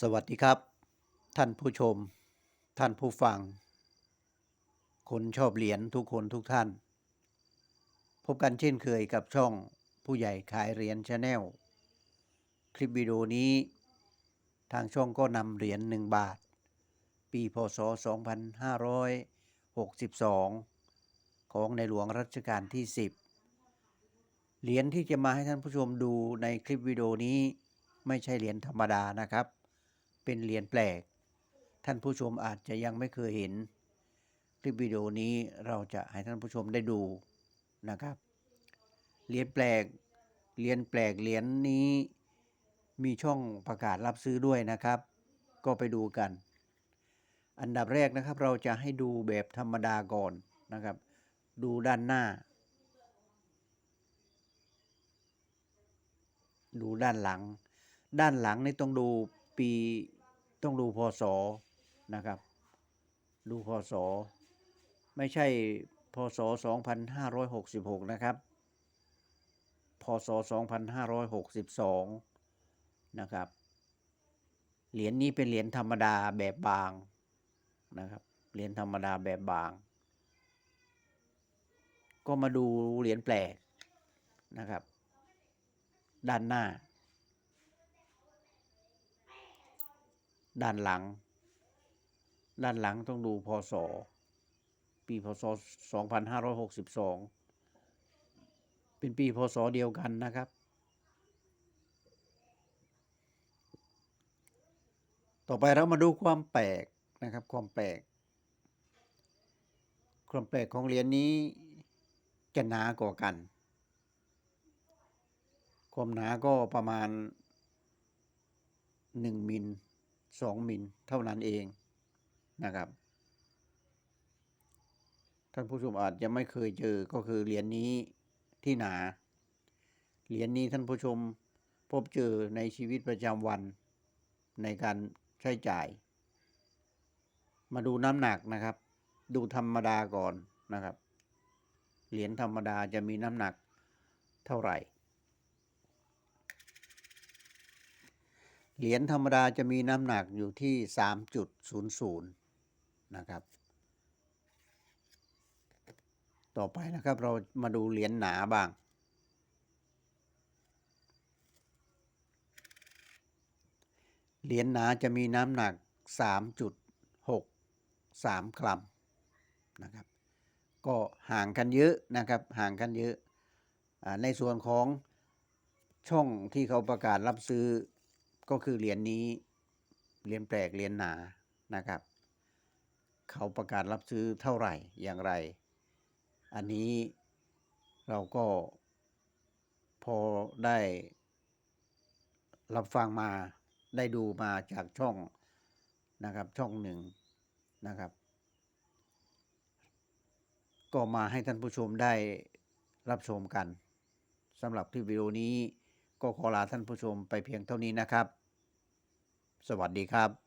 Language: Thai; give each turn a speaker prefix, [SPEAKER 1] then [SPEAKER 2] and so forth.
[SPEAKER 1] สวัสดีครับ ท่านผู้ชม ท่านผู้ฟัง คนชอบเหรียญทุกคนทุกท่าน พบกันเช่นเคยกับช่องผู้ใหญ่ขายเหรียญชาแนลคลิปวิดีโอนี้ ทางช่องก็นำเหรียญ1บาท ปีพศ 2562 ของในหลวงรัชกาลที่ 10 เหรียญที่จะมาให้ท่านผู้ชมดูในคลิปวิดีโอนี้ไม่ใช่เหรียญธรรมดานะครับ เป็นเหรียญแปลก ท่านผู้ชมอาจจะยังไม่เคยเห็น คลิปวิดีโอนี้เราจะให้ท่านผู้ชมได้ดูนะครับเหรียญแปลกเหรียญแปลกเหรียญนี้มีช่องประกาศรับซื้อด้วยนะครับ ก็ไปดูกัน อันดับแรกนะครับเราจะให้ดูแบบธรรมดาก่อนนะครับ ดูด้านหน้า ดูด้านหลัง ด้านหลังนี่ต้องดูปี ต้องดูพศนะครับ ดูพศ ไม่ใช่พศ 2566 นะครับ พศ 2562 นะครับ เหรียญนี้เป็นเหรียญธรรมดาแบบบางนะครับ เหรียญธรรมดาแบบบาง ก็มาดูเหรียญแปลกนะครับ ด้านหน้า ด้านหลัง ด้านหลังต้องดูพศ ปีพศ 2562 เป็นปีพศเดียวกันนะครับ ต่อไปเรามาดูความแปลกนะครับ ความแปลก ความแปลกของเหรียญนี้จะหนากว่ากัน ความหนาก็ประมาณ 1มิล 2 มิลเท่านั้นเองนะครับ ท่านผู้ชมอาจจะไม่เคยเจอก็คือเหรียญนี้ที่หนา เหรียญนี้ท่านผู้ชมพบเจอในชีวิตประจำวันในการใช้จ่าย มาดูน้ำหนักนะครับ ดูธรรมดาก่อนนะครับ เหรียญธรรมดาจะมีน้ำหนักเท่าไหร่ เหรียญธรรมดาจะมีน้ำหนักอยู่ที่ 3.00 นะครับ ต่อไปนะครับเรามาดูเหรียญหนาบ้าง เหรียญหนาจะมีน้ำหนัก 3.63 กรัมนะครับ ก็ห่างกันเยอะนะครับ ห่างกันเยอะอาในส่วนของช่องที่เขาประกาศรับซื้อ ก็คือเหรียญนี้เหรียญแปลกเหรียญหนานะครับ เขาประกาศรับซื้อเท่าไหร่อย่างไร อันนี้เราก็พอได้รับฟังมาได้ดูมาจากช่องนะครับช่องหนึ่งนะครับ ก็มาให้ท่านผู้ชมได้รับชมกันสำหรับคลิปวิดีโอนี้ ก็ขอลาท่านผู้ชมไปเพียงเท่านี้นะครับ สวัสดีครับ